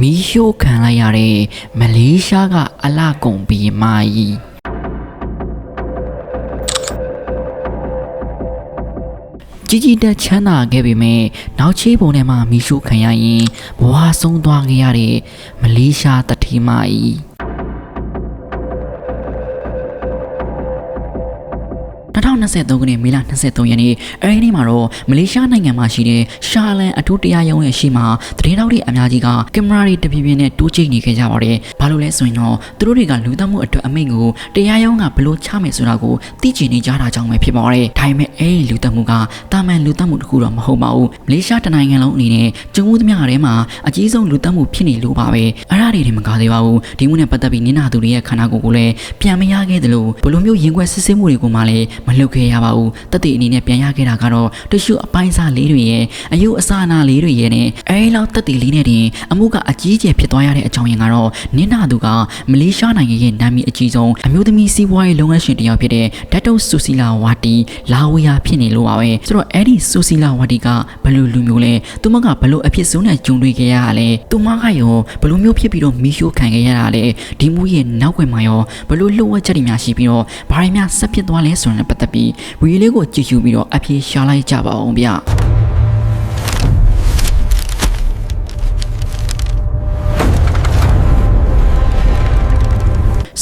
မီးရှို့ခံလိုက်ရတဲ့မလေးရှားကအလကုံဘီမာကြီးကြီးကြီးတက်ချမ်းသာခဲ့ပေမဲ့နောက်ချေးပုံထဲမှာမီးရှို့ခံရရင်ဘဝဆုံးသွားခဲ့ရတဲ့မလေးရှားတတိမာကြီး 2023ခုနှစ်မေလ23ရက်နေ့အဲဒီနေ့မှာတော့မလေးရှားနိုင်ငံမှာရှိတဲ့ရှာလန်အထူးတရားရုံးရဲ့ရှေ့မှာသတင်းတောက်တွေအများကြီးကကင်မရာတွေတပြင်းပြင်းနဲ့တိုးချိတ်နေခဲ့ကြပါတယ်။ဘာလို့လဲဆိုရင်တော့သူတို့တွေကလူသတ်မှုအတွက်အမိန့်ကိုတရားရုံးကဘလို့ချမယ်ဆိုတာကိုသိချင်နေကြတာကြောင့်ပဲဖြစ်ပါတယ်။ဒါပေမဲ့အဲဒီလူသတ်မှုကတာမန်လူသတ်မှုတစ်ခုတော့မဟုတ်ပါဘူး။မလေးရှားတနိုင်ငံလုံးအနေနဲ့ကျုံမှုသမျှထဲမှာအကြီးဆုံးလူသတ်မှုဖြစ်နေလို့ပါပဲ။အဲ့ဒါတွေတွေမကားသေးပါဘူး။ဒီမှုနဲ့ပတ်သက်ပြီးနင်နာသူတွေရဲ့ခန္ဓာကိုယ်ကိုလည်းပြန်မရခဲ့သလိုဘလို့မျိုးရင်ခွဲစစ်ဆေးမှုတွေကိုမှလည်းမလုပ်ခဲ့ရပါဘူး။တက်တဲ့အနေနဲ့ပြန်ရခဲ့တာကတော့တရှုအပိုင်းစားလေးတွေရဲ့အယုအစအနာလေးတွေရဲ့နဲ့အဲဒီလောက်တက်တဲ့လေးနဲ့တင်အမှုကအကြီးကျယ်ဖြစ်သွားရတဲ့အကြောင်းရင်းကတော့နင်နာသူကမလေးရှားနိုင်ငံရဲ့နာမည်အကြီးဆုံးအမျိုးသမီးစီးပွားရေးလုပ်ငန်းရှင်တစ်ယောက်ဖြစ်တဲ့ဒတ်တုဆူစီလာဝါတီလာဝီယာဖြစ်နေလို့ပါပဲဆိုတော့အဲ့ဒီဆူစီလာဝါတီကဘယ်လိုလူမျိုးလဲသူမကဘယ်လိုအဖြစ်ဆုံးနဲ့ဂျုံတွေ့ခဲ့ရတာလဲသူမကရောဘယ်လိုမျိုးဖြစ်ပြီးတော့မီးရှို့ခံခဲ့ရတာလဲဒီမှုရဲ့နောက်ွယ်မှာရောဘယ်လိုလှုပ်ဝက်ချက်တွေများရှိပြီးတော့ဘာတွေများဆက်ဖြစ်သွားလဲဆိုတဲ့ပတ်သက်ပြီးဗီဒီယိုလေးကိုကြည့်ရှုပြီးတော့အပြေရှာလိုက်ကြပါအောင်ဗျ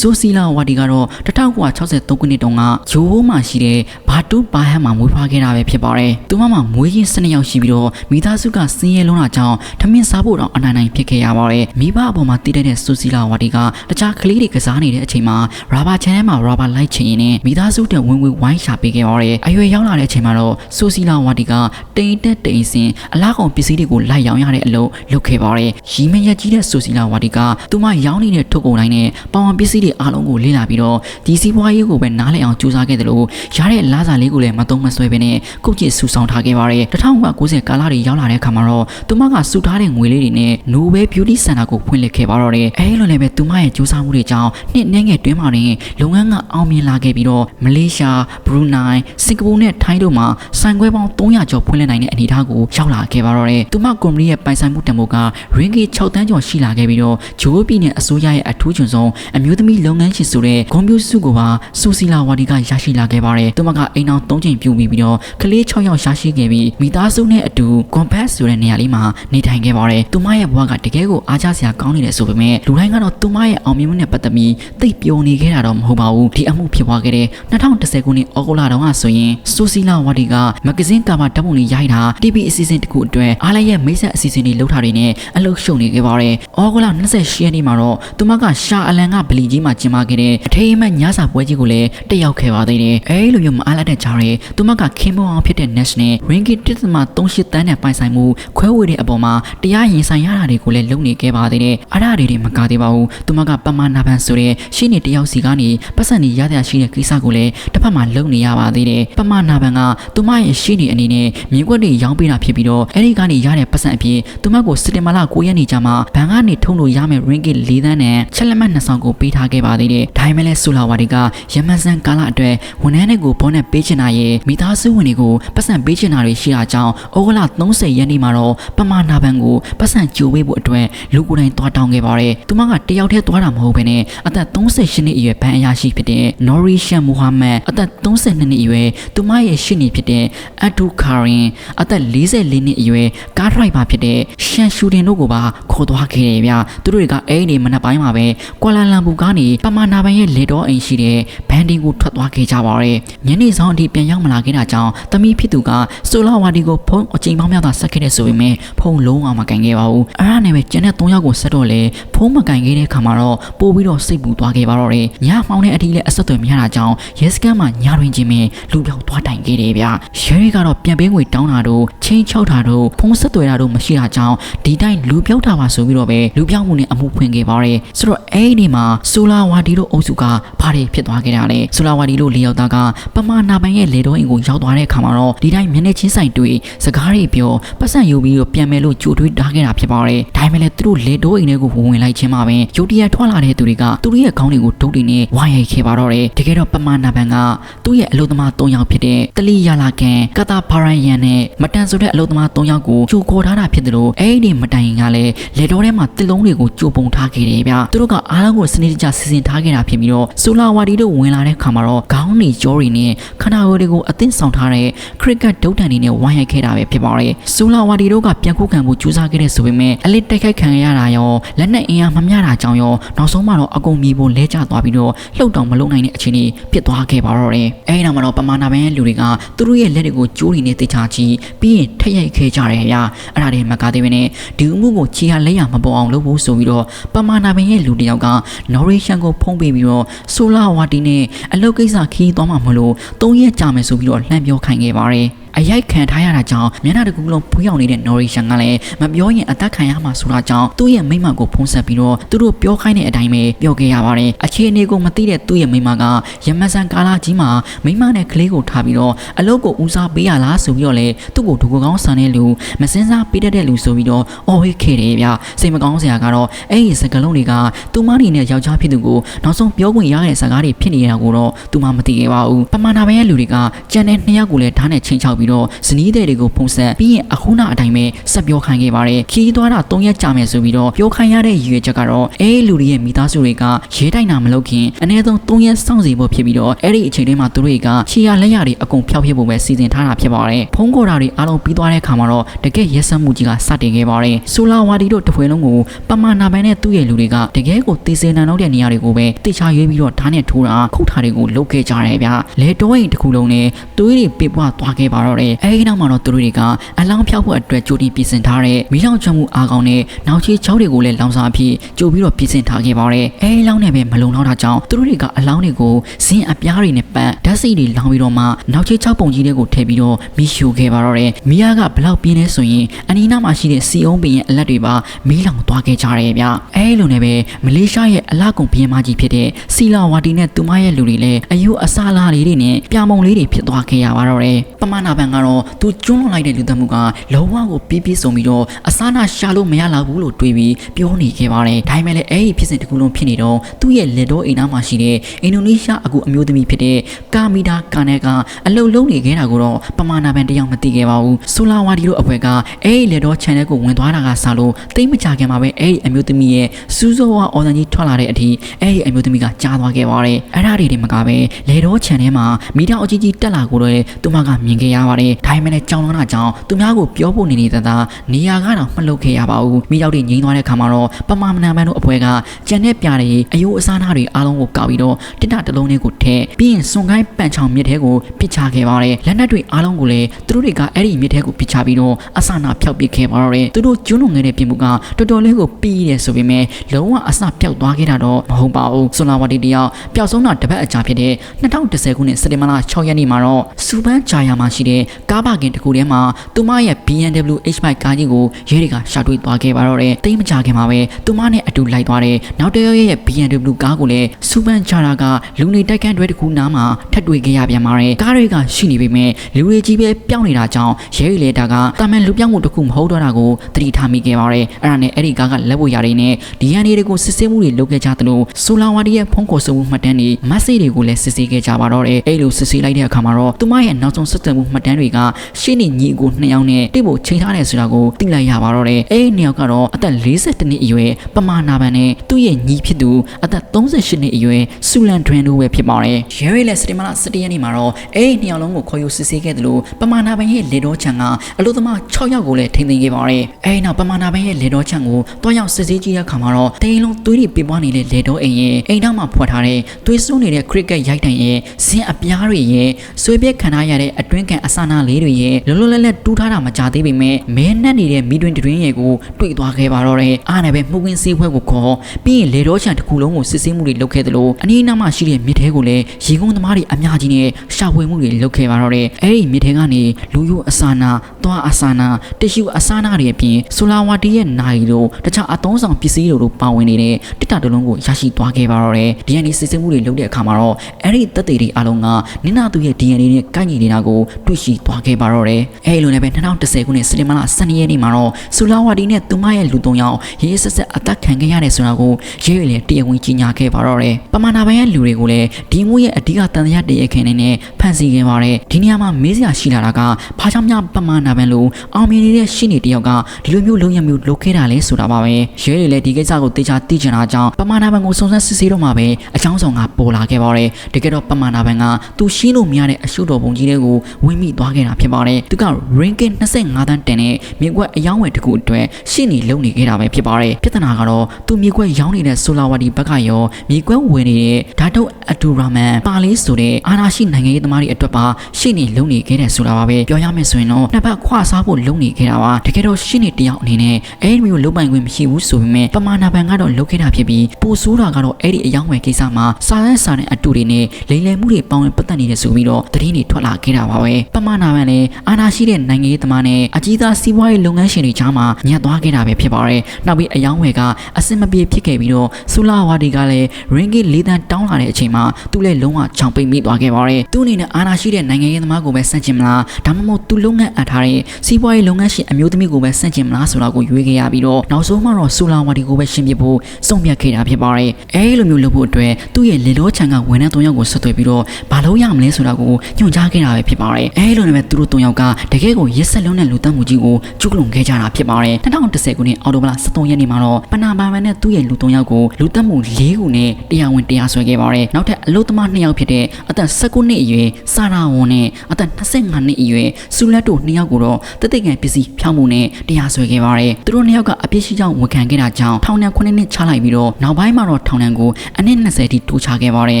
ဆိုစီလာဝါဒီကတော့1963ခုနှစ်တုန်းကဂျိုးမှာရှိတဲ့ဘာတူဘာဟန်မှာမွေးဖွားခဲ့တာပဲဖြစ်ပါတယ်။သူမမှာမွေးရင်း12ယောက်ရှိပြီးတော့မိသားစုကစင်းရဲလုံးတာကြောင့်ထမင်းစားဖို့တော့အနိုင်နိုင်ဖြစ်ခဲ့ရပါတယ်။မိဘအပေါ်မှာတည်တဲ့ဆိုစီလာဝါဒီကတခြားကလေးတွေကစားနေတဲ့အချိန်မှာရာဘာချန်ထဲမှာရာဘာလိုက်ချင်ရင်နဲ့မိသားစုတဲ့ဝင်ဝင်ဝိုင်းရှာပေးခဲ့ပါတယ်။အရွယ်ရောက်လာတဲ့အချိန်မှာတော့ဆိုစီလာဝါဒီကတိမ်တက်တိမ်စင်အလားကောင်ပစ္စည်းတွေကိုလိုက်ရောင်းရတဲ့အလုပ်လုပ်ခဲ့ပါတယ်။ရီမရက်ကြီးတဲ့ဆိုစီလာဝါဒီကသူမရောင်းနေတဲ့ထုတ်ကုန်တိုင်းနဲ့ပေါင်ပစ္စည်းတွေအားလုံးကိုလေ့လာပြီးတော့ဒီစီးပွားရေးကိုပဲနားလည်အောင်ကြိုးစားခဲ့တယ်လို့ရတဲ့လစာလေးကိုလည်းမသုံးမဆွဲဘဲနဲ့ကုတ်ကျစ်ဆူဆောင်ထားခဲ့ပါတယ်1990ကာလတွေရောက်လာတဲ့အခါမှာတော့သူမကစုထားတဲ့ငွေလေးတွေနဲ့ Nobel Beauty Center ကိုဖွင့်လှစ်ခဲ့ပါတော့တယ်အဲလိုလည်းပဲသူမရဲ့ကြိုးစားမှုတွေကြောင့်နှစ်နှဲငယ်တွင်းမှာတင်လုပ်ငန်းကအောင်မြင်လာခဲ့ပြီးတော့မလေးရှားဘရူနိုင်းစင်ကာပူနဲ့ထိုင်းတို့မှာဆိုင်ခွဲပေါင်း300ကျော်ဖွင့်လှစ်နိုင်တဲ့အနေအထားကိုရောက်လာခဲ့ပါတော့တယ်သူမကုမ္ပဏီရဲ့ပိုင်ဆိုင်မှုတန်ဖိုးက ringgit 6တန်းကျော်ရှိလာခဲ့ပြီးတော့ဂျိုးပြည်နယ်အစိုးရရဲ့အထူးကျွန်ဆုံးအမျိုးသမီးလုပ်ငန်းရှင်ဆိုတဲ့ဂွန်ပြူစုကိုပါစူစီလာဝါဒီကရရှိလာခဲ့ပါတယ်သူမကအိမ်အောင်၃ချိန်ပြုပြီးပြီးတော့ကလေး6ယောက်ရရှိခဲ့ပြီးမိသားစုနဲ့အတူကွန်ဖတ်ဆိုတဲ့နေရာလေးမှာနေထိုင်ခဲ့ပါတယ်သူမရဲ့ဘဝကတကယ်ကိုအားကျစရာကောင်းနေတယ်ဆိုပေမဲ့လူတိုင်းကတော့သူမရဲ့အောင်မြင်မှုနဲ့ပတ်သက်ပြီးသိပ်ပျော်နေခဲ့တာတော့မဟုတ်ပါဘူးဒီအမှုဖြစ်သွားခဲ့တဲ့2010ခုနှစ်ဩဂုတ်လတုန်းကဆိုရင်စူစီလာဝါဒီကမဂဇင်းကာမဓာတ်ပုံလေးရိုက်တာ TV အစီအစဉ်တစ်ခုအတွက်အားလည်းရဲ့မိတ်ဆက်အစီအစဉ်တွေလုပ်ထားတွေနဲ့အလုပ်ရှုံနေခဲ့ပါတယ်ဩဂုတ်လ28ရက်နေ့မှာတော့သူမကရှာအလန်ကဗလီကြီးမှာကျင်းပခဲ့တဲ့အထေးအမတ်ညစာပွဲကြီးကိုလည်းတက်ရောက်ခဲ့ပါသေးတယ်အဲလိုမျိုးမအားလိုက်တဲ့ကြားရဲသူမကခင်မွန်အောင်ဖြစ်တဲ့ National Ringgit 1.38တန်းနဲ့ပိုင်ဆိုင်မှုခွဲဝေတဲ့အပေါ်မှာတရားရင်ဆိုင်ရတာတွေကိုလည်းလုပ်နေခဲ့ပါသေးတယ်အားရတွေတွေမကသေးပါဘူးသူမကပမာနာဘန်ဆိုတဲ့ရှင်းနေတယောက်စီကနေပတ်စံနေရတဲ့ရှိတဲ့ကိစ္စကိုလည်းတစ်ဖက်မှာလုပ်နေရပါသေးတယ်ပမာနာဘန်ကသူမရဲ့ရှင်းနေအနေနဲ့မြေကွက်တွေရောင်းပေးတာဖြစ်ပြီးတော့အဲဒီကနေရတဲ့ပတ်စံအပြင်သူမကိုစက်တင်ဘာလ9ရက်နေ့ကျမှဘဏ်ကနေထုံလို့ရမယ့် Ringgit 4သန်းနဲ့ချက်လက်မှတ်2ဆောင်ကိုပေးထားခဲ့ပါသေးတယ်ဒါပေမဲ့လည်းဆူလာဝါဒီကရမန်ဆန်ကာလအတွက်ဝန်ထမ်းတွေကိုဘောနဲ့ပေးချင်တာရဲ့မိသားစုဝင်တွေကိုပတ်စံပေးချင်တာတွေရှိတာကြောင့်ဩဂုတ်လ30ရက်နေ့မှာတော့ပမာနာဘန်ကိုပတ်စံကြိုပေးဖို့အတွက်လူကိုယ်တိုင်သွားတောင်းခဲ့ပါတယ်သူမကတယောက်တည်းသွားတာမဟုတ်ဘဲနဲ့အသက်38နှစ်အရွယ်ဘန်အရာရှိဖြစ်တဲ့ Nori Shan Mohammed အသက်32နှစ်အရွယ်သူမရဲ့ရှစ်နေဖြစ်တဲ့အဒူကာရင်အသက်44နှစ်အရွယ်ကားဒရိုက်ဘာဖြစ်တဲ့ရှန်ရှူတင်တို့ကိုပါခေါ်သွားခဲ့တယ်ဗျသူတို့တွေကအဲ့ဒီမနက်ပိုင်းမှာပဲကွာလာလမ်ပူကနေပမာနာဘန်ရဲ့လေတော်အိမ်ရှိတဲ့ဘန်ဒီကိုထွက်သွားခဲ့ကြပါတယ်ညနေဆောင်အထိပြန်ရောက်မလာခဲ့တာကြောင့်သမီးဖြစ်သူကဆိုလာဝါဒီကိုဖုန်းအချိန်ပေါင်းများစွာဆက်ခဲ့တဲ့ဆိုပေမဲ့ဖုန်းလုံးအောင်မကန်ခဲ့ပါဘူးအဲ့ဒါနဲ့ပဲကျန်တဲ့၃ယောက်ကိုဆက်တော့လေဖုန်းမကန်ခဲ့တဲ့အခါမှာတော့ပို့ပြီးတော့စိတ်ပူသွားခဲ့ပါတော့တယ်ညမှောင်တဲ့အထိလည်းအဆက်အသွယ်မရတာကြောင့်ရဲစခန်းမှာညတွင်ချင်းပင်လူပြောက်သွားတိုင်ခဲ့တယ်ဗျရဲတွေကတော့ပြန်ပေးငွေတောင်းတာတို့ချင်းချောက်တာတို့ဖုန်းဆက်သွယ်တာတို့မရှိတာကြောင့်ဒီတိုင်းလူပြောက်တာပါဆိုပြီးတော့ပဲလူပြောက်မှုနဲ့အမှုဖွင့်ခဲ့ပါတယ်ဆိုတော့အဲ့ဒီနေ့မှာဆိုလာလာဝါဒီတို့အုပ်စုကဘာတွေဖြစ်သွားခဲ့တာလဲဆိုလာဝါဒီတို့လေးယောက်သားကပမာနာပန်ရဲ့လေတော်အိမ်ကိုရောက်သွားတဲ့အခါမှာတော့ဒီတိုင်းမျက်နှာချင်းဆိုင်တွေ့စကားတွေပြောပတ်စံယူပြီးတော့ပြန်မယ်လို့ကြိုတွေးထားခဲ့တာဖြစ်ပါတယ်ဒါပေမဲ့လည်းသူတို့လေတော်အိမ်တွေကိုဝင်လိုက်ချင်းမှာပဲရုတ်တရက်ထွက်လာတဲ့သူတွေကသူတို့ရဲ့ခေါင်းတွေကိုဒုတ်တွေနဲ့ဝိုင်းရိုက်ခဲ့ပါတော့တယ်တကယ်တော့ပမာနာပန်ကသူ့ရဲ့အလုပ်သမား၃ယောက်ဖြစ်တဲ့တလီယာလာကန်ကတာဖာရန်ယန်နဲ့မတန်ဆိုတဲ့အလုပ်သမား၃ယောက်ကိုကြိုခေါ်ထားတာဖြစ်တယ်လို့အဲ့ဒီမတိုင်ခင်ကလည်းလေတော်ထဲမှာတစ်လုံးတွေကိုကြိုပုံထားခဲ့တယ်ဗျသူတို့ကအားလုံးကိုစနစ်တကျစီစဉ်ထားခဲ့တာဖြစ်ပြီးတော့ဆိုလာဝါဒီတို့ဝင်လာတဲ့ခါမှာတော့ခေါင်းနေကြောတွေနဲ့ခနာဝတွေကိုအသင်းဆောင်ထားတဲ့ခရစ်ကတ်ဒုတ်တန်တွေနဲ့ဝိုင်းရိုက်ခဲ့တာပဲဖြစ်ပါတယ်ဆိုလာဝါဒီတို့ကပြန်ခုခံဖို့ကြိုးစားခဲ့တဲ့ဆိုပေမဲ့အလစ်တိုက်ခိုက်ခံရတာရောလက်နက်အင်အားမမျှတာကြောင့်ရောနောက်ဆုံးမှာတော့အကုန်မြေပေါ်လဲကျသွားပြီးတော့လှုပ်တောင်မလုံနိုင်တဲ့အခြေအနေဖြစ်သွားခဲ့ပါတော့တယ်အဲဒီနောက်မှာတော့ပမာနာဘန်ရဲ့လူတွေကသူတို့ရဲ့လက်တွေကိုကြိုးတွေနဲ့တေချာချီပြီးရင်ထက်ရိုက်ခဲ့ကြတယ်ဗျာအဲ့ဒါတွေမကသေးဘဲနဲ့ဒီအမှုကိုချီဟာလက်ရမပေါ်အောင်လုပ်ဖို့ဆိုပြီးတော့ပမာနာဘန်ရဲ့လူတစ်ယောက်ကနော်ရီရှန်ကိုဖုံးပေးပြီးတော့ဆိုလာဝါတီနဲ့အလုပ်ကိစ္စခီးသွားမှာမလို့၃ရက်ကြာမယ်ဆိုပြီးတော့လှမ်းပြောခိုင်းခဲ့ပါတယ် အရိုက်ခံထားရတာကြောင့်မျက်နှာတစ်ခုလုံးဖူးရောက်နေတဲ့ Norwegian ကလည်းမပြောရင်အသက်ခံရမှာဆိုတာကြောင့်သူ့ရဲ့မိမကိုဖုံးဆက်ပြီးတော့သူတို့ပြောခိုင်းတဲ့အတိုင်းပဲပြောခဲ့ရပါတယ်အခြေအနေကိုမသိတဲ့သူ့ရဲ့မိမကရမဆန်ကာလာကြီးမှာမိမနဲ့ကလေးကိုထားပြီးတော့အလုပ်ကိုဦးစားပေးရလားဆိုပြီးတော့လေသူ့ကိုဒုက္ခကောင်းဆန်တဲ့လူမစင်းစားပေးတတ်တဲ့လူဆိုပြီးတော့အော်ဟစ်ခဲ့တယ်ဗျစိတ်မကောင်းစရာကတော့အဲ့ဒီစကားလုံးတွေကသူမအနေနဲ့ယောက်ျားဖြစ်သူကိုနောက်ဆုံးပြောခွင့်ရတဲ့စကားတွေဖြစ်နေရတာကိုတော့သူမမသိခဲ့ပါဘူးပမာနာပဲရဲ့လူတွေကကြံတဲ့နှစ်ယောက်ကိုလည်းဓာတ်နဲ့ချင်းချောက်ပြီးတော့ဇနီးတဲ့တွေကိုဖုံးဆက်ပြီးရင်အခုနောက်အတိုင်းပဲဆက်ပြောခိုင်းခဲ့ပါတယ်ခီးသွားတာ၃ရက်ကြာမယ်ဆိုပြီးတော့ပြောခိုင်းရတဲ့ရည်ရွယ်ချက်ကတော့အဲလူတွေရဲ့မိသားစုတွေကရဲတိုက်တာမလုပ်ခင်အနည်းဆုံး၃ရက်စောင့်စီဖို့ဖြစ်ပြီးတော့အဲ့ဒီအချိန်လေးမှာသူတို့ကခြေရလက်ရတွေအကုန်ဖျောက်ပြဖို့ပဲစီစဉ်ထားတာဖြစ်ပါတယ်ဖုံးကော်တာတွေအားလုံးပြီးသွားတဲ့ခါမှာတော့တကယ်ရက်စက်မှုကြီးကစတင်ခဲ့ပါတယ်ဆိုလာဝါဒီတို့တပွဲလုံးကိုပမာနာပန်နဲ့သူ့ရဲ့လူတွေကတကယ်ကိုတေစေနန်တော့တဲ့နေရာတွေကိုပဲတေချာရွေးပြီးတော့ဓာတ်နဲ့ထိုးတာခုတ်တာတွေကိုလုပ်ခဲ့ကြတယ်ဗျလေတောရင်တစ်ခုလုံးနဲ့သွေးတွေပစ်ပွားသွားခဲ့ပါတော့တယ်အဲဒီနောက်မှာတော့သူတို့တွေကအလောင်းဖြောက်ဖို့အတွက်ကြိုတင်ပြင်ဆင်ထားတဲ့မီးလောင်ကျွမ်းမှုအားကောင်းတဲ့နောက်ချေချောက်တွေကိုလည်းလောင်စာအဖြစ်ကြိုပြီးတော့ပြင်ဆင်ထားခဲ့ပါတယ်အဲဒီလောင်းနဲ့ပဲမလုံလောက်တာကြောင့်သူတို့တွေကအလောင်းတွေကိုဇင်းအပြားတွေနဲ့ပတ်ဓာတ်စိတွေလောင်ပြီးတော့မှနောက်ချေချောက်ပုံကြီးတွေကိုထည့်ပြီးတော့မီးရှို့ခဲ့ပါတော့တယ်မီးယားကဘလောက်ပြင်းလဲဆိုရင်အနီးနားမှာရှိတဲ့စီအုံးပင်ရဲ့အလက်တွေပါမီးလောင်သွားခဲ့ကြတယ်ဗျအဲဒီလိုနဲ့ပဲမလေးရှားရဲ့အလားကုန်ဘီယမကြီးဖြစ်တဲ့စီလာဝါတီနဲ့သူမရဲ့လူတွေလည်းအယူအဆလာလေးတွေနဲ့ပြမုံလေးတွေဖြစ်သွားခဲ့ရပါတော့တယ်ပမာနာဘန်ကတော့သူကျွန်းလွန်လိုက်တဲ့လူသက်မှုကလုံးဝကိုပြင်းပြဆုံးပြီးတော့အစားနာရှာလို့မရလောက်ဘူးလို့တွေးပြီးပြောနေခဲ့ပါတယ်ဒါပေမဲ့လည်းအဲ့ဒီဖြစ်စဉ်တစ်ခုလုံးဖြစ်နေတော့သူ့ရဲ့လက်တော်အိမ်သားမှာရှိတဲ့အင်ဒိုနီးရှားအကူအမျိုးသမီးဖြစ်တဲ့ကာမီဒါကာနယ်ကအလုတ်လုံးနေခဲ့တာကိုတော့ပမာနာဘန်တယောက်မသိခဲ့ပါဘူးဆိုလာဝါဒီတို့အဖွဲ့ကအဲ့ဒီလက်တော် channel ကိုဝင်သွားတာကစလို့တိတ်မကြခင်မှာပဲအဲ့ဒီအမျိုးသမီးရဲ့စူးစောဝါအော်ဒန်ကြီးထွက်လာတဲ့အထိအဲ့ဒီအမျိုးသမီးကကြားသွားခဲ့ပါတယ်အဲ့ဒါတွေတွေမကပဲလေတော် channel မှာမိသားအကြီးကြီးတက်လာကိုတော့သူမကမြင်ခဲ့ရပါတယ်ဒါပေမဲ့လည်းကြောင်လောင်းတာကြောင့်သူများကိုပြောဖို့နေနေတာသာနေရာကတော့မလုပ်ခဲ့ရပါဘူးမိရောက်တွေငိမ့်သွားတဲ့ခါမှာတော့ပမာမနာမန်တို့အပွဲကကြံတဲ့ပြားတွေအယိုးအစားနာတွေအားလုံးကိုကောက်ပြီးတော့တစ်တတလုံးလေးကိုထည့်ပြီးရင်စွန်ကိုင်းပန်ချောင်မြစ်ထဲကိုပစ်ချခဲ့ပါတယ်လက်နက်တွေအားလုံးကိုလည်းသူတို့တွေကအဲ့ဒီမြစ်ထဲကိုပစ်ချပြီးတော့အဆနာဖျောက်ပစ်ခဲ့ပါတော့တယ်သူတို့ကျွန်းလုံငယ်တဲ့ပြင်မှုကတော်တော်လေးကိုပြီးတယ်ဆိုပေမဲ့လုံးဝအဆပျောက်သွားခဲ့တာတော့မဟုတ်ပါဘူးဆွန်လာဝတီတယောက်ပျောက်ဆုံးတာတစ်ပတ်အကြာဖြစ်တဲ့2010ခုနှစ်စက်တင်ဘာလ6ရက်နေ့မှာတော့စူပန်းဂျာယာမှာရှိတဲ့ကားပါကင်တစ်ခုထဲမှာသူမရဲ့ BMW H5 ကားကြီးကိုရဲတွေကရှာတွေ့သွားခဲ့ပါတော့တယ်တိတ်မကြခင်မှာပဲသူမနဲ့အတူလိုက်သွားတယ်နောက်တစ်ယောက်ရဲ့ BMW ကားကိုလည်းစူပန်းဂျာယာကလူနေတိုက်ခန်းတွဲတစ်ခုနားမှာထပ်တွေ့ခဲ့ရပြန်ပါတယ်ကားတွေကရှိနေပေမဲ့လူတွေကြီးပဲပြောင်းနေတာကြောင့်ရဲတွေလည်းဒါကတာမန်လူပြောင်းမှုတစ်ခုမဟုတ်တော့တာကိုသတိထားမိခဲ့ပါတယ်အဲ့ဒါနဲ့အဲ့ဒီကားကလက်ဝတ်ရတွေနဲ့ DNA တွေကိုစစ်ဆေးမှုတွေလုပ်ခဲ့ကြသလိုဆိုလာဝါဒီရဲ့ဖုန်းခေါ်ဆိုမှုမှတ်တမ်းတွေမက်ဆေ့တွေကိုလည်းစစ်ဆေးခဲ့ကြပါတော့တယ်အဲ့လိုစစ်ဆေးလိုက်တဲ့အခါမှာတော့သူမရဲ့နောက်ဆုံးဆက်သွယ်မှုမှတ်တမ်းတွေကရှင်းနေညီကိုနှစ်ယောက်နဲ့တိတ်ဖို့ချိန်ထားတယ်ဆိုတာကိုသိလိုက်ရပါတော့တယ်အဲ့ဒီနှစ်ယောက်ကတော့အသက်42နှစ်အရွယ်ပမာနာဘန်နဲ့သူ့ရဲ့ညီဖြစ်သူအသက်38နှစ်အရွယ်ဆူလန်ဒရင်တို့ပဲဖြစ်ပါတယ်ရဲရဲလက်စတင်မလာ17ရက်နေ့မှာတော့အဲ့ဒီနှစ်ယောက်လုံးကိုခေါ်ယူစစ်ဆေးခဲ့တယ်လို့ပမာနာဘန်ရဲ့လေတော်ချန်ကအလို့သမား6ယောက်ကိုလည်းထိန်းသိမ်းခဲ့ပါတယ်အဲ့ဒီနောက်ပမာနာဘန်ရဲ့လေတော်ချန်ကိုတွားရောက်စစ်ဆေးကြည့်တဲ့အခါမှာတော့တိန်လုံးသွေးတွေပြပွားနေတဲ့လေတော်အိမ်ရဲ့အိမ်ထောက်မှာဖွက်ထားတဲ့သွေးစွန်းနေတဲ့ခရစ်ကက်ရိုက်တန်ရဲ့ဇင်းအပြားတွေရဲ့ဆွေးပြက်ခံထားရတဲ့အတွင်းကန်အစစာနာလေးတွေရဲ့လွတ်လွတ်လပ်လပ်တူးထားတာမကြသေးပေမဲ့မဲနှက်နေတဲ့မိတွင်တွင်ရဲ့ကိုတွေ့သွားခဲ့ပါတော့တယ်အားနဲ့ပဲမှုကင်းစေးဖွဲကိုခေါ်ပြီးရင်လေတော့ချန်တစ်ခုလုံးကိုစစ်ဆေးမှုတွေလုပ်ခဲ့သလိုအနီးအနားမှာရှိတဲ့မြစ်ထဲကိုလည်းရေကုန်းသမားတွေအများကြီးနဲ့ရှာဖွေမှုတွေလုပ်ခဲ့ပါတော့တယ်အဲ့ဒီမြစ်ထဲကနေလူယိုအစာနာသွားအစာနာတ िश ူအစာနာတွေအပြင်ဆိုလာဝါတီရဲ့နိုင်တို့တခြားအသုံးဆောင်ပစ္စည်းတွေတို့ပါဝင်နေတဲ့တစ်တာတလုံးကိုရရှိသွားခဲ့ပါတော့တယ် DNA စစ်ဆေးမှုတွေလုပ်တဲ့အခါမှာတော့အဲ့ဒီသက်သေတွေအလုံးကနင်နာသူရဲ့ DNA နဲ့ကိုက်ညီနေတာကိုတွေ့ရှိသွားခဲ့ပါတော့တယ်အဲ့လိုနဲ့ပဲ2010ခုနှစ်စလင်မလ12ရက်နေ့မှာတော့ဆိုလာဝါတီနဲ့သူမရဲ့လူ၃ယောက်ရေးရေးဆက်ဆက်အသက်ခံခဲ့ရတယ်ဆိုတာကိုရဲရဲလည်းတရားဝင်ကြီးညာခဲ့ပါတော့တယ်ပမာဏပိုင်းရဲ့လူတွေကိုလည်းဒီမှုရဲ့အဓိကတန်တရားတရခင်နေနဲ့ဖန်ဆီးခဲ့ပါတယ်ဒီနေရာမှာမေးစရာရှိလာတာကဘာကြောင့်များပမာဏပိုင်းလို့အောင်မြင်နေတဲ့ရှင်းနေတယောက်ကဒီလိုမျိုးလုံရမျိုးလုပ်ခဲ့တာလဲဆိုတာပါပဲရဲရဲလည်းဒီကိစ္စကိုတေချာသိချင်တာကြောင့်ပမာဏပိုင်းကိုစုံစမ်းစစ်ဆေးတော့မှပဲအကြောင်းဆောင်ကပေါ်လာခဲ့ပါတယ်တကယ်တော့ပမာဏပိုင်းကသူရှင်းလို့မရတဲ့အရှုတော်ပုံကြီးတွေကိုဝင်မိသွားခဲ့တာဖြစ်ပါတယ်သူက ranking 25တန်းတင်နဲ့မြေကွက်အယောင်းဝယ်တစ်ခုအတွက်ရှင်းနေလုံနေခဲ့တာပဲဖြစ်ပါတယ်ပြဿနာကတော့သူမြေကွက်ရောင်းနေတဲ့ဆိုလာဝါဒီဘက်ကရောမြေကွက်ဝင်နေတဲ့ဓာတ်တုတ်အတူရာမန်ပါလေးဆိုတဲ့အာနာရှိနိုင်ငံရေးသမားတွေအတွက်ပါရှင်းနေလုံနေခဲ့တယ်ဆိုတာပါပဲပြောရမယ်ဆိုရင်တော့နှစ်ဘက်ခွာစားဖို့လုံနေခဲ့တာပါတကယ်တော့ရှင်းနေတယောက်အနေနဲ့အဲ့ဒီမျိုးလုံပိုင်ခွင့်မရှိဘူးဆိုပေမဲ့ပမာဏပန်ကတော့လုံခဲ့တာဖြစ်ပြီးပိုဆိုးတာကတော့အဲ့ဒီအယောင်းဝယ်ကိစ္စမှာစာရန်စာတဲ့အတူတွေနဲ့လိမ်လည်မှုတွေပေါင်းဝင်ပတ်သက်နေတယ်ဆိုပြီးတော့သတင်းတွေထွက်လာခဲ့တာပါပဲပမာဏပန်လည်းအာနာရှိတဲ့နိုင်ငံရေးသမားနဲ့အကြီးသားစီးပွားရေးလုပ်ငန်းရှင်တွေကြားမှာညှက်သွားခဲ့တာပဲဖြစ်ပါတယ်နောက်ပြီးအယောင်းဝယ်ကအစင်မပြေဖြစ်ခဲ့ပြီးတော့ဆူလာဝါဒီကလည်း ringgit ၄တန်းတောင်းလာတဲ့အချိန်မှာသူလည်းလုံးဝချောင်ပိတ်မိသွားခဲ့ပါတယ်သူအနေနဲ့အာနာရှိတဲ့နိုင်ငံရေးသမားကိုပဲစန့်ကျင်မလားဒါမှမဟုတ်သူလုပ်ငန်းအပ်ထားတဲ့စီးပွားရေးလုပ်ငန်းရှင်အမျိုးသမီးကိုပဲစန့်ကျင်မလားဆိုတာကိုရွေးခဲ့ရပြီးတော့နောက်ဆုံးမှတော့ဆူလာဝါဒီကိုပဲရှင်းပြဖို့စုံပြတ်ခဲ့တာဖြစ်ပါတယ်အဲလိုမျိုးလုပ်ဖို့အတွက်သူ့ရဲ့လေလောချန်ကဝန်ထမ်း၃ယောက်ကိုဆက်သွယ်ပြီးတော့ဘာလို့ရမလဲဆိုတာကိုညွှန်ကြားခဲ့တာပဲဖြစ်ပါတယ်အဲလိုနဲ့ပဲသူတို့၃ယောက်ကတကယ်ကိုရက်ဆက်လုံးတဲ့လူတက်မှုကြီးကိုကျူးလွန်ခဲ့ကြတာဖြစ်ပါတယ်2010ခုနှစ်အောက်တိုဘာလ23ရက်နေ့မှာတော့ပနာပါမန်နဲ့သူ့ရဲ့လူ၃ယောက်ကိုလူတက်မှု၄ခုနဲ့တရားဝင်တရားစွဲခဲ့ပါတယ်နောက်ထပ်အလုသမား2ယောက်ဖြစ်တဲ့အသက်19နှစ်အရွယ်စာရာဝန်နဲ့အသက်25နှစ်အရွယ်ဆူလက်တို့2ယောက်ကိုတော့တသိက်ကံပစ္စည်းဖြောင်းမှုနဲ့တရားစွဲခဲ့ပါတယ်သူတို့2ယောက်ကအပြစ်ရှိကြောင်းဝန်ခံခဲ့တာကြောင့်ထောင်ဒဏ်9နှစ်ချလိုက်ပြီးတော့နောက်ပိုင်းမှာတော့ထောင်ဒဏ်ကိုအနည်း20ထိတိုးချခဲ့ပါတယ်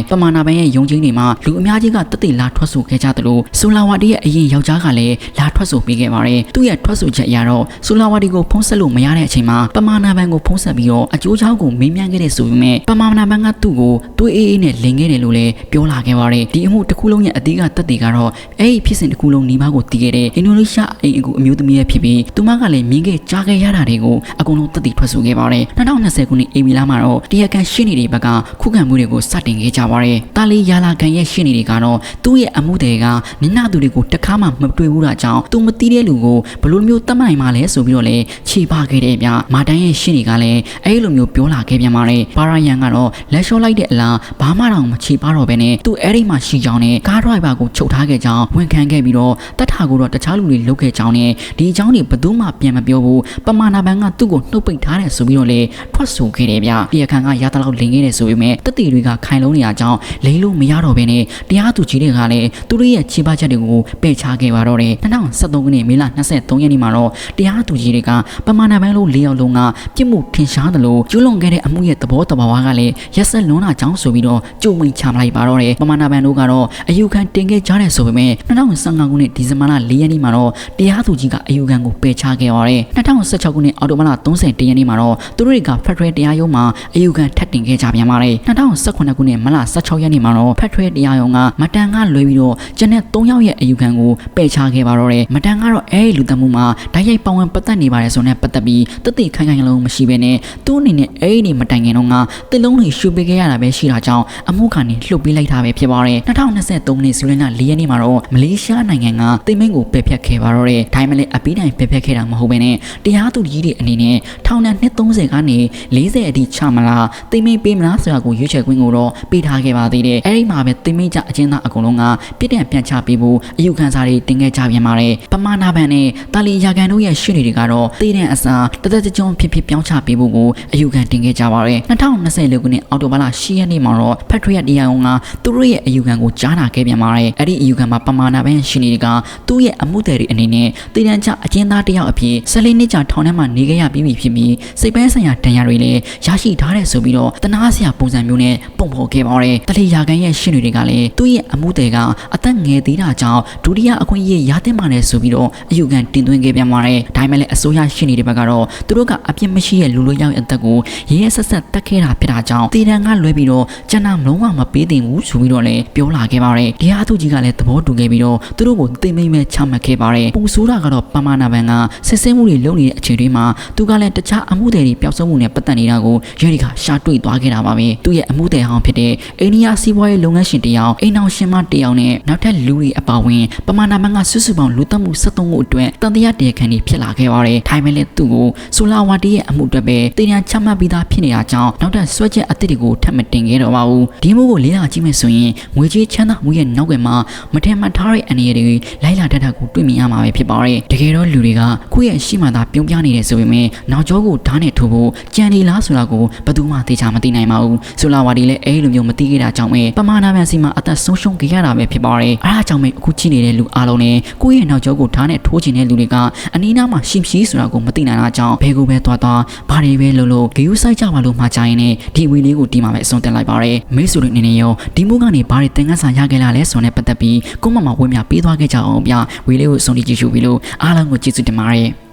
ပမာဏပိုင်းရဲ့ယုံကြည်နေမှာလူအများကြီးကတသိလာထွက်ဆိုခဲ့ကြသလိုဆူလာဝါဒီရဲ့အရင်ယောက်ျားကလည်းလာထွက်ဆိုပေးခဲ့ပါတယ်သူ့ရဲ့ထွက်ဆိုချက်အရတော့ဆူလာဝါဒီကိုဖုံးဆက်လို့မရတဲ့အချိန်မှာပမာဏပိုင်းကိုဖုံးဆက်ပြီးတော့အကျိုးချောင်းကိုမေးမြန်းခဲ့တဲ့ဆိုပေမဲ့ပမာဏပိုင်းကသူ့ကိုသွေးအေးအေးနဲ့လင်ခဲ့တယ်လို့လည်းပြောလာခဲ့ပါတယ်ဒီအမှုတစ်ခုလုံးရဲ့အသေးကတက်တွေကတော့အဲ့ဒီဖြစ်စဉ်တစ်ခုလုံးနီးပါးကိုတည်ခဲ့တဲ့အင်ဒိုနီးရှားအိမ်အကူအမျိုးသမီးရဲ့ဖြစ်ပြီးသူမကလည်းမြင်ခဲ့ကြားခဲ့ရတာတွေကိုအကုန်လုံးတက်တည်ထွက်ဆိုခဲ့ပါတယ်2020ခုနှစ်အေမီလာမှာတော့တရားခံရှင်းနေတွေဘက်ကခုခံမှုတွေကိုစတင်ခဲ့ကြပါတယ်တာလီယာလာကန်ရဲ့ရှင်းနေတွေကတော့သူ့ရဲ့အမှုတွေကနင်နာသူတွေကိုတခါမှမတွေ့ဘူးတာကြောင့်သူမသိတဲ့လူကိုဘယ်လိုမျိုးတတ်မှန်မှလဲဆိုပြီးတော့လည်းခြေပခဲ့တဲ့ဗျမာတန်းရဲ့ရှင်းတွေကလည်းအဲ့လိုမျိုးပြောလာခဲ့ပြန်ပါတယ်ပါရာယန်ကတော့လက်လျှော့လိုက်တဲ့အလားဘာမှတော့မခြေပါတော့ဘဲနဲ့သူအဲ့ဒီမှာရှိကြောင်းနဲ့ကားဒရိုက်ဘာကိုချုပ်ထားခဲ့ကြောင်းဝန်ခံခဲ့ပြီးတော့တတ်တာကိုတော့တခြားလူတွေလုပ်ခဲ့ကြောင်းနဲ့ဒီအကြောင်းတွေဘယ်သူမှပြန်မပြောဘူးပမာဏဘန်ကသူ့ကိုနှုတ်ပိတ်ထားတယ်ဆိုပြီးတော့လေထွက်ဆိုခဲ့တယ်ဗျတရားခံကရတလောက်လင်ခဲ့တယ်ဆိုပေမဲ့တက်တီတွေကခိုင်လုံးနေရကြောင်းလိမ့်လို့မရတော့ဘဲနဲ့တရားသူကြီးတွေကလည်းသူတို့ရဲ့ခြေပချက်တွေကိုပယ်ချခဲ့ပါတော့တယ်2023ခုနှစ်မေလ23ရက်နေ့မှာတော့တရားသူကြီးတွေကပမာဏဘန်လို့၄ယောက်လုံးကပြစ်မှုထင်ရှားတယ်လို့ကျူးလွန်ခဲ့တဲ့အမှုရဲ့သဘောတဘာဝကလည်းရက်ဆက်လွန်းတာကြောင်းဆိုပြီးတော့ကြုံမိန်ချမလိုက်ပါတော့တယ်ပမာဏဘန်တို့ကတော့အယူခံတင်ခဲ့ကြတယ်ဆိုပေမဲ့2015ခုနှစ်ဒီဇင်ဘာလ4ရက်နေ့မှာတော့တရားသူကြီးကအယူခံကိုပယ်ချခဲ့ပါတယ်2016ခုနှစ်အောက်တိုဘာလ30ရက်နေ့မှာတော့သူတို့တွေကဖက်ဒရယ်တရားရုံးမှာအယူခံထပ်တင်ခဲ့ကြပြန်ပါတယ်2018ခုနှစ်မလ16ရက်နေ့မှာတော့ဖက်ဒရယ်တရားရုံးကမတန်ကလွှဲပြီးတော့ကျန်တဲ့3ယောက်ရဲ့အယူခံကိုပယ်ချခဲ့ပါတော့တယ်မတန်ကတော့အဲဒီလူသမှုမှာဓာတ်ရိုက်ပောင်ဝင်ပတ်သက်နေပါတယ်ဆိုတဲ့ပတ်သက်ပြီးတသိခိုင်ခိုင်လုံးမရှိဘဲနဲ့သူ့အနေနဲ့အဲဒီနေမတိုင်ခင်တော့ကတစ်လုံးတွေရှုပေးခဲ့ရတာပဲရှိတာကြောင့်အမှုခံနေလှုပ်ပေးလိုက်တာပဲဖြစ်ပါတယ်2023ခုနှစ်ဇူလိုင်လ4ရက်နေ့မှာတော့မလေးရှားနိုင်ငံကတိမ်မိန်ကိုပယ်ဖျက်ခဲ့ပါတော့တယ်ဒါမှလည်းအပီးတိုင်းပယ်ဖျက်ခဲ့တာမဟုတ်ဘဲနဲ့တရားသူကြီးတွေအနေနဲ့ထောင်ဒဏ်230ကနေ40အထိချမလားတိမ်မိန်ပေးမလားဆိုတာကိုရွေးချယ်ခွင့်ကိုတော့ပေးထားခဲ့ပါသေးတယ်အဲဒီမှာပဲတိမ်မိန်ကြအချင်းသားအကုန်လုံးကပြစ်ဒဏ်ပြန်ချပေးဖို့အယူခံစာတွေတင်ခဲ့ကြပြန်ပါတယ်ပမာဏဘန်နဲ့တာလီယာကန်တို့ရဲ့ရှင်းတွေကတော့တေးတဲ့အစားတသက်ကြုံဖြစ်ဖြစ်ပြောင်းချပေးဖို့ကိုအယူခံတင်ခဲ့ကြပါတယ်2024ခုနှစ်အောက်တိုဘာလ10ရက်နေ့မှာတော့ဖက်ထရီယက်တရားရုံးကသူတို့ရဲ့အယူခံကိုကြားနာခဲ့ပြန်ပါတယ်အဲ့ဒီအယူခံမှာပမာဏဘန်ရှင်းတွေကသူ့ရဲ့အမှုသည်တွေအနေနဲ့တေးတန်းချအကျဉ်းသားတစ်ယောက်အဖြစ်14နှစ်ကြာထောင်ထဲမှာနေခဲ့ရပြီးပြီဖြစ်ပြီးစိတ်ပိုင်းဆိုင်ရာဒဏ်ရာတွေလည်းရရှိထားတယ်ဆိုပြီးတော့တနာစရာပုံစံမျိုးနဲ့ပုံဖော်ခဲ့ပါတယ်တလီယာကန်ရဲ့ရှင်းတွေကလည်းသူ့ရဲ့အမှုသည်ကအသက်ငယ်သေးတာကြောင့်ဒဒုတိယအခွင့်အရေးရတဲ့မှလည်းဆိုပြီးတော့အယူခံတင်သွင်းခဲ့ပြန်ပါတယ်ဒါပေမဲ့လည်းအစိုးရရှိနေတဲ့ဘက်ကတော့သူတို့ကအပြစ်မရှိတဲ့လူလိုရောက်အသက်ကိုရဲရဲဆက်ဆက်တက်ခဲ့တာဖြစ်တာကြောင့်တေတံကလွဲပြီးတော့ကျန်တာမလုံးဝမပေးသင့်ဘူးဆိုပြီးတော့လည်းပြောလာခဲ့ပါတယ်တရားသူကြီးကလည်းသဘောတူခဲ့ပြီးတော့သူတို့ကိုသိမ့်မိမ့်မဲ့ချမှတ်ခဲ့ပါတယ်ပူဆိုးတာကတော့ပမာနာဘန်ကစစ်စင်းမှုတွေလုပ်နေတဲ့အချိန်တွေမှာသူကလည်းတခြားအမှုတွေပျောက်ဆုံးမှုနဲ့ပတ်သက်နေတာကိုရဲဒီကရှာတွေ့သွားခဲ့တာပါပဲသူ့ရဲ့အမှုတွေဟောင်းဖြစ်တဲ့အိန္ဒိယစီးပွားရေးလုပ်ငန်းရှင်တယောက်အိမ်အောင်ရှင်မတယောက်နဲ့နောက်ထပ်လူတွေအပါအဝင်ပမာနာဘန်ကစုစုပေါင်းလူသက်မှု73ခုအတွက်တန်တရားတရားခံတွေဖြစ်လာခဲ့ပါတယ်ထိုင်မဲ့လည်းသူ့ကိုဆိုလာဝါတီရဲ့အမှုအတွက်ပဲတင်ရန်ချမှတ်ပြီးသားဖြစ်နေတာကြောင့်နောက်ထပ်ဆွဲချက်အသစ်တွေကိုထပ်မတင်ခဲ့တော့ပါဘူးဒီမှုကိုလေးလာကြည့်မယ်ဆိုရင်ငွေကြေးချမ်းသာမှုရဲ့နောက်ွယ်မှာမထင်မှတ်ထားတဲ့အနေအတွေလိုက်လာတတ်တာကိုတွေ့မြင်ရမှာပဲဖြစ်ပါတယ်တကယ်တော့လူတွေကကိုယ့်ရဲ့ရှိမှသာပြုံးပြနေတယ်ဆိုပေမဲ့နောက်ကျောကိုဓာတ်နဲ့ထိုးဖို့ကြံနေလားဆိုတာကိုဘယ်သူမှသိချာမသိနိုင်ပါဘူးဆိုလာဝါဒီလည်းအဲ့လိုမျိုးမသိခဲ့တာကြောင့်ပဲပမာဏမြန်စီမှာအသက်ဆုံးရှုံးခဲ့ရတာပဲဖြစ်ပါတယ်အဲဒါကြောင့်ပဲအခုကြည့်နေတဲ့လူအားလုံးနဲ့ကိုယ့်ရဲ့နောက်ကျောကိုဓာတ်နဲ့ထိုးချင်တဲ့လူတွေကအနီးနားမှာရှိမရှိဆိုတာကိုမသိနိုင်တာကြောင့်ဘယ်ကိုပဲသွားသွားဘာတွေပဲလုပ်လို့ဂယူးဆိုင်ကြပါလို့မှာကြရင်လည်းဒီဝီလေးကိုဒီမှာပဲအဆုံးတင်လိုက်ပါတယ်မိတ်ဆွေတွေအနေနဲ့ရောဒီမိုးကနေဘာတွေသင်ခန်းစာရခဲ့လာလဲဆိုတဲ့ပတ်သက်ပြီးကိုမမဝင်းမြပေးသွားခဲ့ကြအောင်ဗျဝီလေးကိုအဆုံးထိကြည့်ရှုပြီးလို့အားလုံးကိုကျေးဇူးတင်ပါတယ်